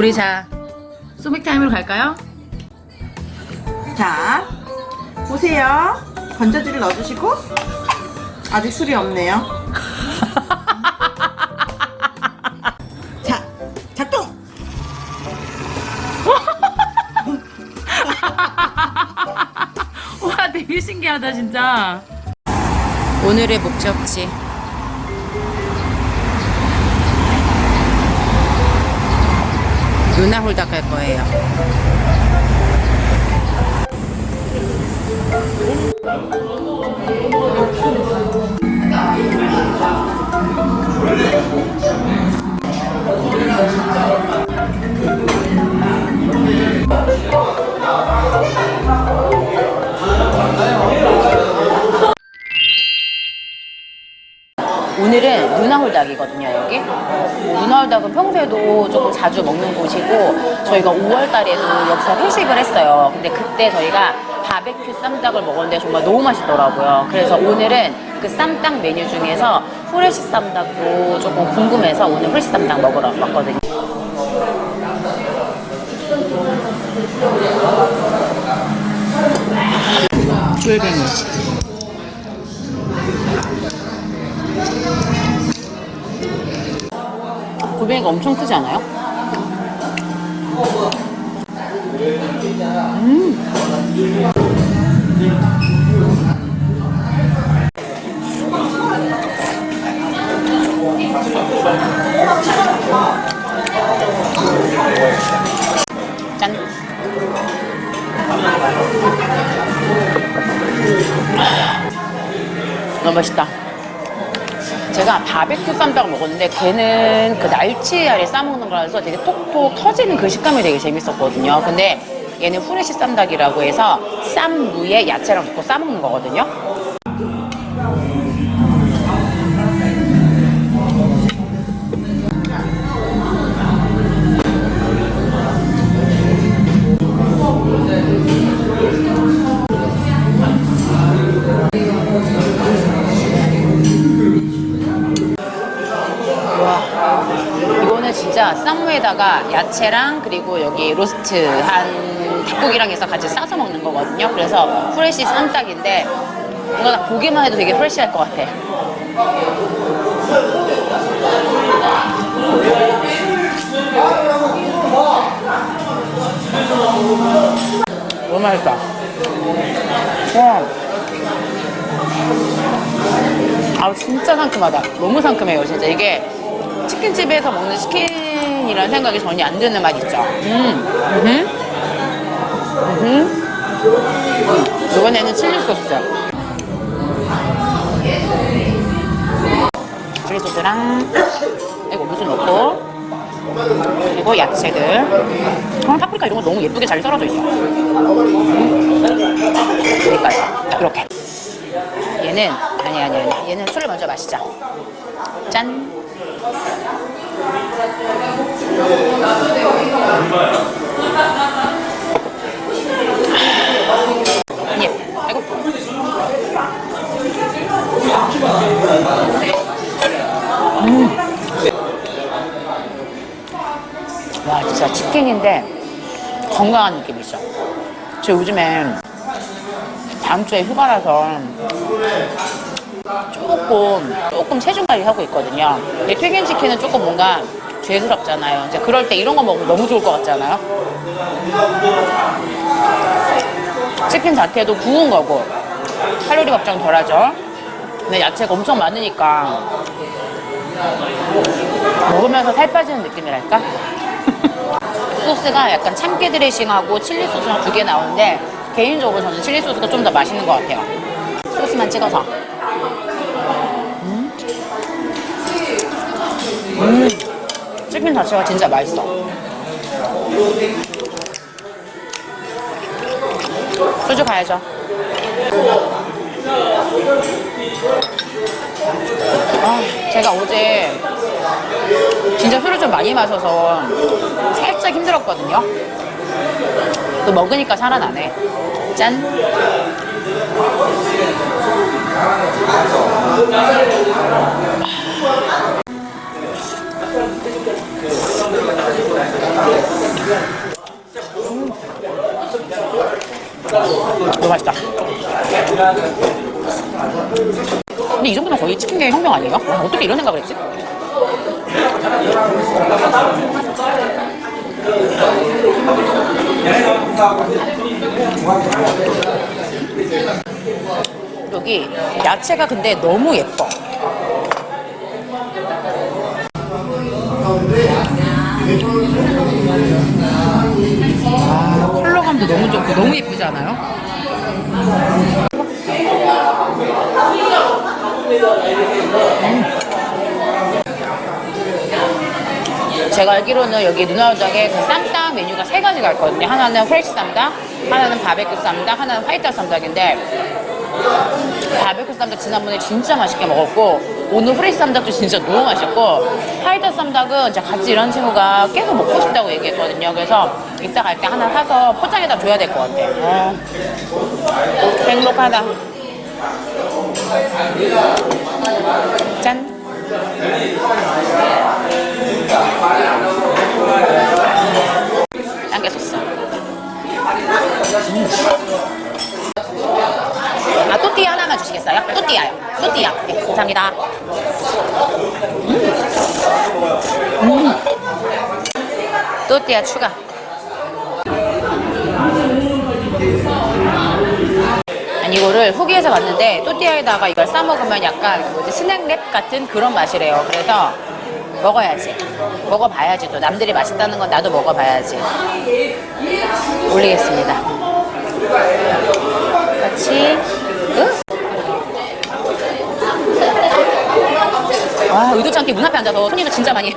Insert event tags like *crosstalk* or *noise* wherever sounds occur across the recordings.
우리 자 소맥 타임으로 갈까요? 자, 보세요. 건져지를 넣어주시고 아직 술이 없네요. *laughs* 자, 작동. *laughs* 와 되게 신기하다 진짜. 오늘의 목적지. 루나홀닭 갈 거예요. 은 누나홀닭이거든요 여기. 누나홀닭은 평소에도 조금 자주 먹는 곳이고 저희가 5월 달에도 여기서 회식을 했어요. 근데 그때 저희가 바베큐 쌈닭을 먹었는데 정말 너무 맛있더라고요. 그래서 오늘은 그 쌈닭 메뉴 중에서 후레쉬 쌈닭도 조금 궁금해서 오늘 후레쉬 쌈닭 먹으러 왔거든요. 쫄뱅이 골뱅이가 엄청 크지 않아요? 짠. 너무 맛있다. 제가 바베큐 쌈닭 먹었는데 걔는 그 날치 알에 싸먹는 거라서 되게 톡톡 터지는 그 식감이 되게 재밌었거든요. 근데 얘는 후레쉬 쌈닭이라고 해서 쌈 무에 야채랑 넣고 싸먹는 거거든요. 쌈무에다가 야채랑 그리고 여기 로스트한 닭고기랑 해서 같이 싸서 먹는 거거든요. 그래서 프레시 쌈닭인데 딱 보기만 해도 되게 프레시할 것 같아. 너무 맛있다. 와. 아 진짜 상큼하다. 너무 상큼해요, 진짜 이게 치킨집에서 먹는 치킨 이라는 생각이 전혀 안 드는 맛 있죠. 음, 음, 음. 이번에는 칠리 소스. 칠리 소스랑 이거 무슨 넣고 그리고 야채들. 어, 파프리카 이런 거 너무 예쁘게 잘 썰어져 있어. 음. 여기까지 이렇게. 얘는 아니 아니 아니 얘는 술을 먼저 마시자 짠. 음. 와, 진짜 치킨인데 건강한 느낌이 있어. 저 요즘에 다음 주에 휴가라서 조금 조금 체중 관리 하고 있거든요. 근데 튀긴 치킨은 조금 뭔가 죄스럽잖아요. 이제 그럴 때 이런 거 먹으면 너무 좋을 것 같지 않아요? 치킨 자체도 구운 거고 칼로리 걱정 덜하죠. 근데 야채가 엄청 많으니까 먹으면서 살 빠지는 느낌이랄까? *laughs* 소스가 약간 참깨 드레싱하고 칠리 소스랑 두 개 나오는데 개인적으로 저는 칠리 소스가 좀 더 맛있는 것 같아요. 소스만 찍어서. 음. 치킨 자체가 진짜 맛있어. 소주 가야죠. 아, 제가 어제 진짜 술을 좀 많이 마셔서 살짝 힘들었거든요. 또 먹으니까 살아나네. 짠. 너무 맛있다. 근데 이 정도면 거의 치킨계 혁명 아니에요? 와, 어떻게 이런 생각을 했지? 여기 야채가 근데 너무 예뻐. 좋고 너무 예쁘지 않아요? 제가 알기로는 여기 누나우장에 그 쌈닭 메뉴가 세 가지가 있거든요. 하나는 프레시 쌈닭, 하나는 바베큐 쌈닭, 하나는 화이트 쌈닭인데 바베큐 쌈닭 지난번에 진짜 맛있게 먹었고 오늘 프레시 쌈닭도 진짜 너무 맛있고 화이트 쌈닭은 제가 같이 일하는 친구가 계속 먹고 싶다고 얘기했거든요. 그래서 이따 갈 때 하나 사서 포장해다 줘야 될 것 같아. 어. 행복하다. 짠. 당겨 소스. 아, 또띠 하나만 주시겠어요? 또띠아요. 또띠아. 네, 감사합니다. 음. 음. 또띠아 추가. 이거를 후기에서 봤는데 또띠아에다가 이걸 싸 먹으면 약간 그 뭐지 스낵랩 같은 그런 맛이래요. 그래서 먹어야지. 먹어봐야지 또 남들이 맛있다는 건 나도 먹어봐야지. 올리겠습니다. 같이 끝. 와 의도치 않게 문 앞에 앉아서 손님을 진짜 많이.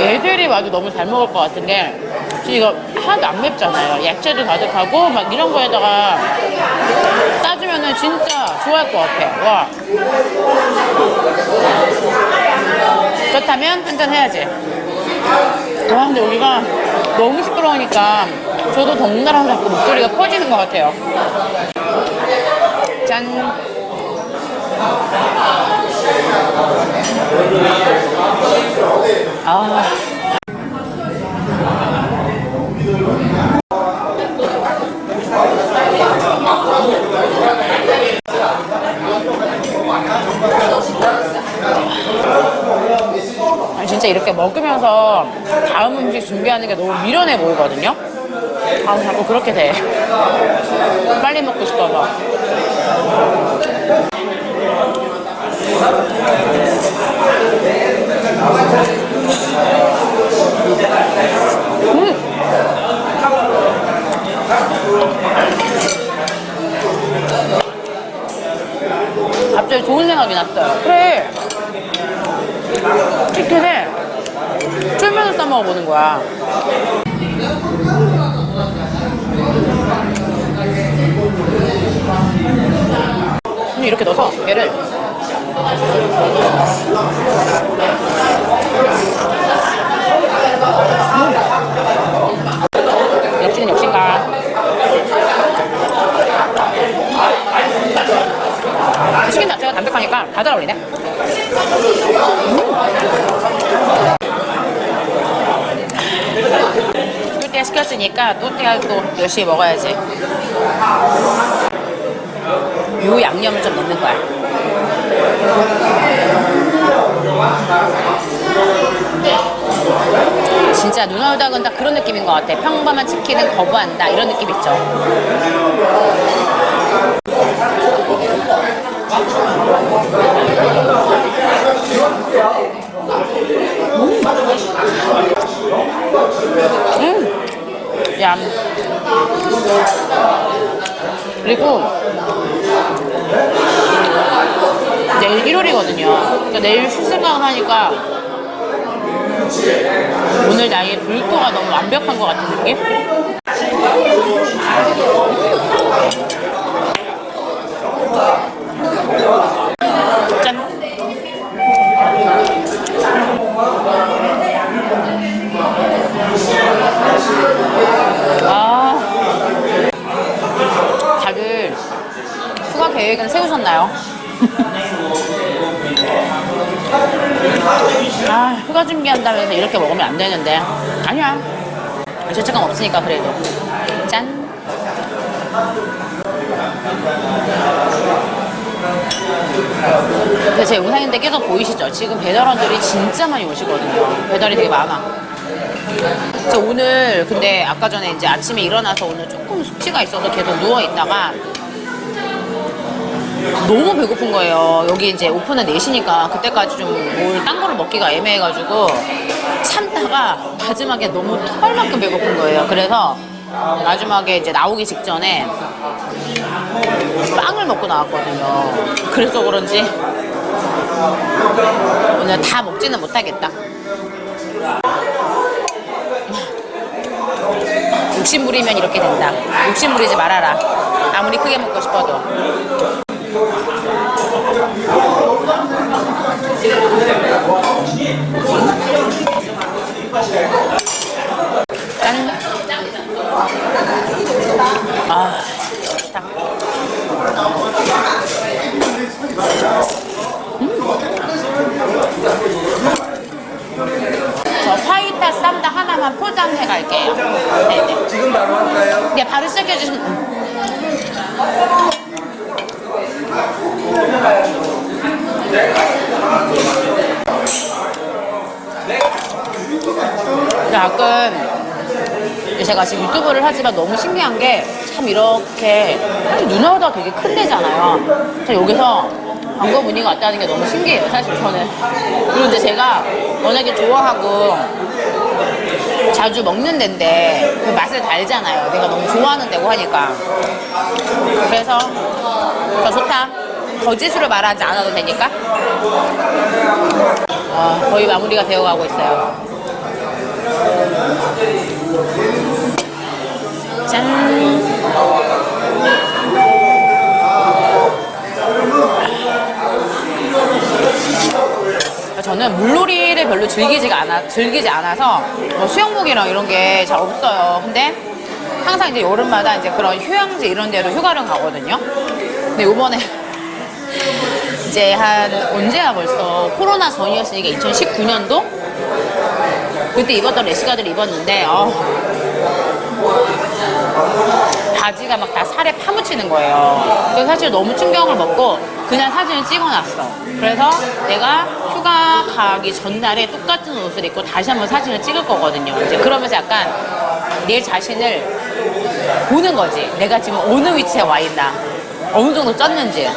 애들이 와도 너무 잘 먹을 것 같은데 지금 이거 하나도 안 맵잖아요. 야채도 가득하고 막 이런 거에다가 싸주면은 진짜 좋아할 것 같아. 와. 그렇다면 한잔 해야지. 와 근데 여기가 너무 시끄러우니까 저도 덩달아 자꾸 목소리가 커지는 것 같아요. 짠. 아. 진짜 이렇게 먹으면서 다음 음식 준비하는 게 너무 미련해 보이거든요. 아, 자꾸 그렇게 돼. *laughs* 빨리 먹고 싶어서. 갑자기 좋은 생각이 났어요. 그래. 치킨에 쫄면을 싸 먹어보는 거야. 이렇게 넣어서 얘를 음. 역시는 역신가. 치킨 자체가 담백하니까 다 잘 어울리네. 또띠아 시켰으니까 또띠아 또 열심히 먹어야지. 요 양념을 좀 넣는 거야. 진짜 눈얼닭은 딱 그런 느낌인 것 같아. 평범한 치킨은 거부한다. 이런 느낌 있죠. 음. 얌. 그리고 내일 1월이거든요. 그러니까 내일 쉴 생각을 하니까 오늘 나의 불도가 너무 완벽한 것 같은 느낌? 짠. 계획은 세우셨나요? 아, 휴가 준비한다면서 이렇게 먹으면 안 되는데. 아니야. 죄책감 없으니까 그래도. 짠. 근데 제 영상인데 계속 보이시죠? 지금 배달원들이 진짜 많이 오시거든요. 배달이 되게 많아. 저 오늘 근데 아까 전에 이제 아침에 일어나서 오늘 조금 숙취가 있어서 계속 누워 있다가 너무 배고픈 거예요. 여기 이제 오픈은 4시니까 그때까지 좀 뭘 딴 거를 먹기가 애매해가지고 참다가 마지막에 너무 털만큼 배고픈 거예요. 그래서 마지막에 이제 나오기 직전에 빵을 먹고 나왔거든요. 그래서 그런지 오늘 다 먹지는 못하겠다. 욕심 부리면 이렇게 된다. 욕심 부리지 말아라. 아무리 크게 먹고 싶어도. 짠. 아, 좋다. 저 화이타 쌈다 하나만 포장해 갈게요. 네네. 지금 바로 할까요? 네, 바로 시작해 주시면. 음. 가끔 제가 지금 유튜브를 하지만 너무 신기한 게 참 이렇게 사실 누나보다 되게 큰 데잖아요. 저 여기서 광고 문의가 왔다는 게 너무 신기해요, 사실 저는. 그리고 이제 제가 워낙에 좋아하고 자주 먹는 데인데 그 맛을 달잖아요. 내가 너무 좋아하는 데고 하니까. 그래서 더 좋다. 거짓으로 말하지 않아도 되니까. 아, 거의 마무리가 되어가고 있어요. 짠. 저는 물놀이를 별로 즐기지가 않아, 즐기지 않아서 뭐 수영복이랑 이런 게 잘 없어요. 근데 항상 이제 여름마다 이제 그런 휴양지 이런 데로 휴가를 가거든요. 근데 요번에 *laughs* 이제 한 언제야 벌써 코로나 전이었으니까 2019년도 그때 입었던 레시가드를 입었는데 어, 바지가 막 다 살에 파묻히는 거예요. 그래서 사실 너무 충격을 먹고 그냥 사진을 찍어놨어. 그래서 내가 휴가 가기 전날에 똑같은 옷을 입고 다시 한번 사진을 찍을 거거든요. 이제 그러면서 약간 내 자신을 보는 거지. 내가 지금 어느 위치에 와 있나. 어느 정도 쪘는지.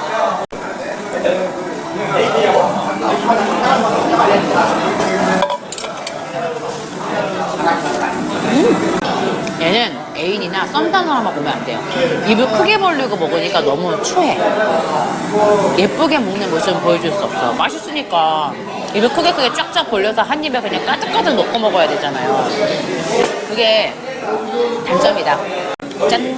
얘는 애인이나 썸 탄 사람만 보면 안 돼요. 입을 크게 벌리고 먹으니까 너무 추해. 예쁘게 먹는 모습은 보여줄 수 없어. 맛있으니까 입을 크게 크게 쫙쫙 벌려서 한 입에 그냥 까득까득 넣고 먹어야 되잖아요. 그게 단점이다. 짠.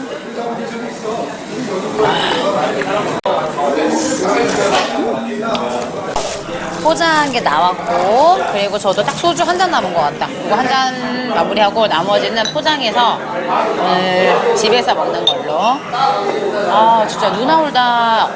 포장한 게 나왔고 그리고 저도 딱 소주 한 잔 남은 것 같다. 그거 한 잔 마무리하고 나머지는 포장해서 오늘 집에서 먹는 걸로. 아 진짜 누나 올다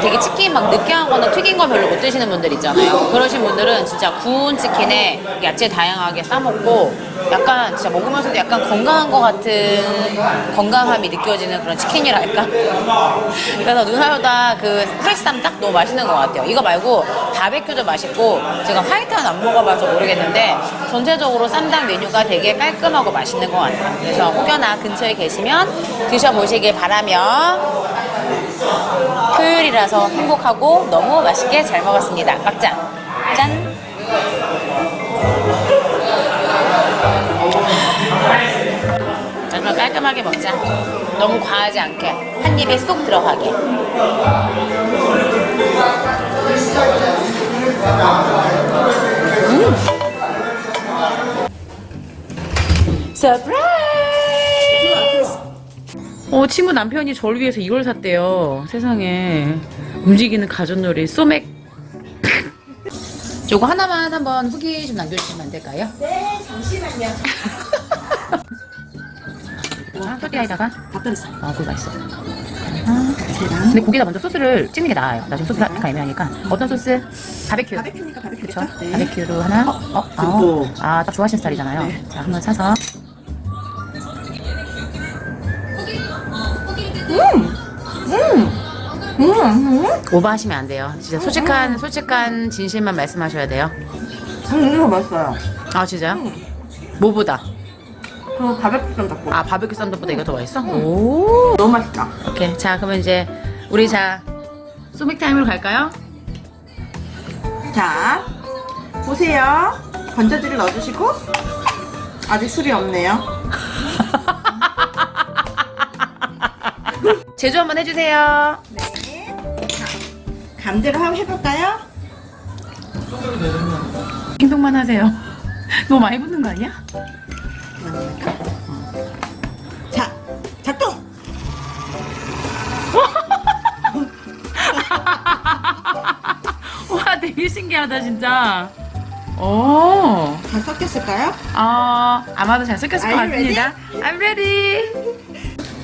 되게 치킨 막 느끼하거나 튀긴 거 별로 못 드시는 분들 있잖아요. 그러신 분들은 진짜 구운 치킨에 야채 다양하게 싸 먹고 약간 진짜 먹으면서도 약간 건강한 것 같은 건강함이 느껴지는 그런 치킨이랄까. *laughs* 그래서 누나보다 그 프레시쌈 딱 너무 맛있는 것 같아요. 이거 말고 바베큐 도 맛있고 제가 화이트는 안 먹어봐서 모르겠는데 전체적으로 쌈당 메뉴가 되게 깔끔하고 맛있는 것 같아요. 그래서 혹여나 근처에 계시면 드셔보시길 바라며 토요일이라서 행복하고 너무 맛있게 잘 먹었습니다. 막장 짠. 마지막 깔끔하게 먹자. 너무 과하지 않게 한 입에 쏙 들어가게. 서프라이즈! 어, 친구 남편이 저를 위해서 이걸 샀대요. 세상에. 움직이는 가전놀이, 소맥. *laughs* 저거 하나만 한번 후기 좀 남겨주시면 안 될까요? 네, 잠시만요. 아, 토끼아이다가? 다 끓였어. 아, 그거 맛있어. 아. 근데 고기에다 먼저 소스를 찍는 게 나아요. 나중에 소스 약간 애매하니까. 어떤 소스? 바베큐. 바베큐니까 바베큐죠. 그렇죠. 네. 바베큐로 하나. 어, 어, 그리고- 어. 아, 딱 좋아하시는 스타일이잖아요. 네. 자, 한번 사서. 음, 음, 오버하시면 안 돼요. 진짜 솔직한, 솔직한 진실만 말씀하셔야 돼요. 음, 이거 맛있어요. 아, 진짜요? 음. 뭐보다? 그 바베큐 좀 닭고. 아, 바베큐 썬더보다 이거 더 맛있어? 오. 너무 맛있다. 오케이. 자, 그러면 이제 우리 자, 소맥 타임으로 갈까요? 자, 보세요. 건져지를 넣어주시고 아직 술이 없네요. *laughs* 제조 한번 해주세요. 네. 자, 감대로 한번 해볼까요? 행동만 하세요. *laughs* 너무 많이 붙는 거 아니야? 자, 작동. *laughs* 와, 되게 신기하다, 진짜. 오. 잘 섞였을까요? 아, 아마도 잘 섞였을 것 Are you 같습니다. I'm ready.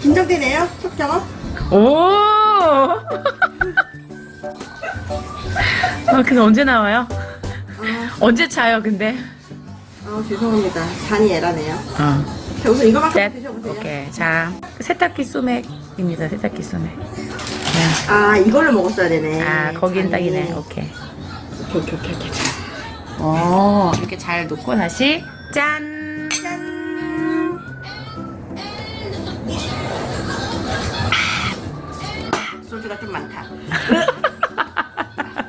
긴장되네요. 첫 경험. 오. 아, 근데 언제 나와요? 아, 언제 차요, 근데? 아 죄송합니다. 잔이 애라네요. 어. 자, 우선 이거만큼 셋. 드셔보세요. 오케이. 자, 세탁기 소맥입니다. 세탁기 소맥. 네. 아, 이걸로 먹었어야 되네. 아, 거긴 잔이. 딱이네. 오케이. 오케이, 오케이, 오케이, 오케이. 오, 이렇게 잘 놓고 다시 짠. 짠.